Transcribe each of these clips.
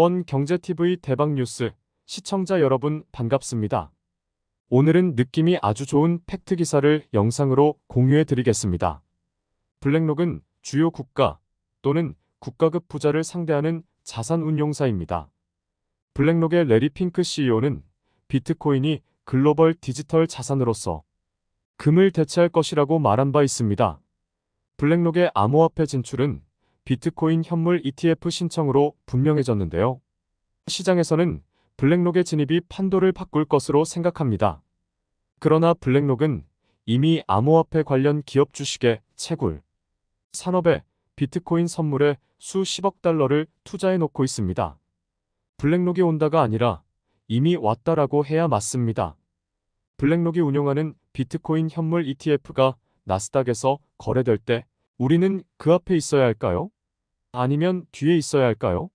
원 경제TV 대박 뉴스 시청자 여러분 반갑습니다. 오늘은 느낌이 아주 좋은 팩트 기사를 영상으로 공유해 드리겠습니다. 블랙록은 주요 국가 또는 국가급 부자를 상대하는 자산 운용사입니다. 블랙록의 레리 핑크 CEO는 비트코인이 글로벌 디지털 자산으로서 금을 대체할 것이라고 말한 바 있습니다. 블랙록의 암호화폐 진출은 비트코인 현물 ETF 신청으로 분명해졌는데요. 시장에서는 블랙록의 진입이 판도를 바꿀 것으로 생각합니다. 그러나 블랙록은 이미 암호화폐 관련 기업 주식에 채굴, 산업에 비트코인 선물에 수십억 달러를 투자해 놓고 있습니다. 블랙록이 온다가 아니라 이미 왔다라고 해야 맞습니다. 블랙록이 운용하는 비트코인 현물 ETF가 나스닥에서 거래될 때 우리는 그 앞에 있어야 할까요? 아니면 뒤에 있어야 할까요?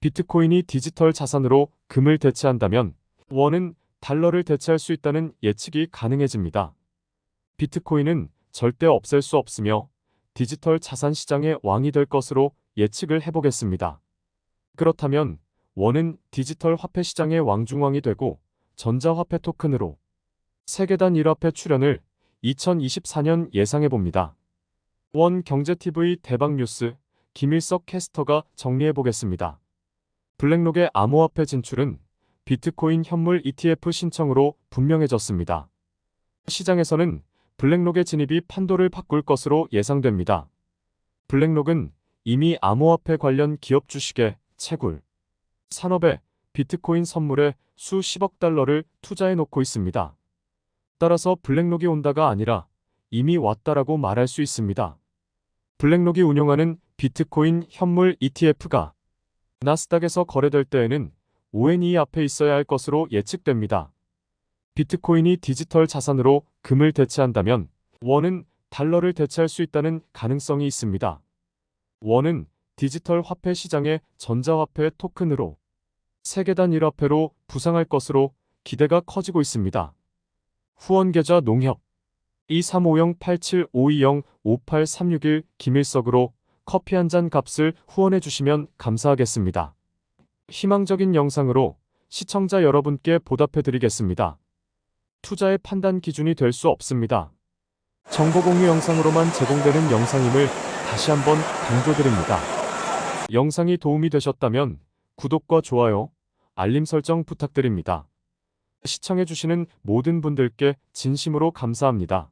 비트코인이 디지털 자산으로 금을 대체한다면 원은 달러를 대체할 수 있다는 예측이 가능해집니다. 비트코인은 절대 없앨 수 없으며 디지털 자산 시장의 왕이 될 것으로 예측을 해보겠습니다. 그렇다면 원은 디지털 화폐 시장의 왕중왕이 되고 전자화폐 토큰으로 세계단 1화폐 출현을 2024년 예상해봅니다. 원 경제TV 대박 뉴스 김일석 캐스터가 정리해보겠습니다. 블랙록의 암호화폐 진출은 비트코인 현물 ETF 신청으로 분명해졌습니다. 시장에서는 블랙록의 진입이 판도를 바꿀 것으로 예상됩니다. 블랙록은 이미 암호화폐 관련 기업 주식에 채굴, 산업에 비트코인 선물에 수십억 달러를 투자해 놓고 있습니다. 따라서 블랙록이 온다가 아니라 이미 왔다라고 말할 수 있습니다. 블랙록이 운영하는 비트코인 현물 ETF가 나스닥에서 거래될 때에는 ONE 앞에 있어야 할 것으로 예측됩니다. 비트코인이 디지털 자산으로 금을 대체한다면 원은 달러를 대체할 수 있다는 가능성이 있습니다. 원은 디지털 화폐 시장의 전자화폐 토큰으로 세계단 1화폐로 부상할 것으로 기대가 커지고 있습니다. 후원 계좌 농협 2350-8752-0-58361 김일석으로 커피 한 잔 값을 후원해 주시면 감사하겠습니다. 희망적인 영상으로 시청자 여러분께 보답해 드리겠습니다. 투자의 판단 기준이 될 수 없습니다. 정보 공유 영상으로만 제공되는 영상임을 다시 한번 강조드립니다. 영상이 도움이 되셨다면 구독과 좋아요, 알림 설정 부탁드립니다. 시청해주시는 모든 분들께 진심으로 감사합니다.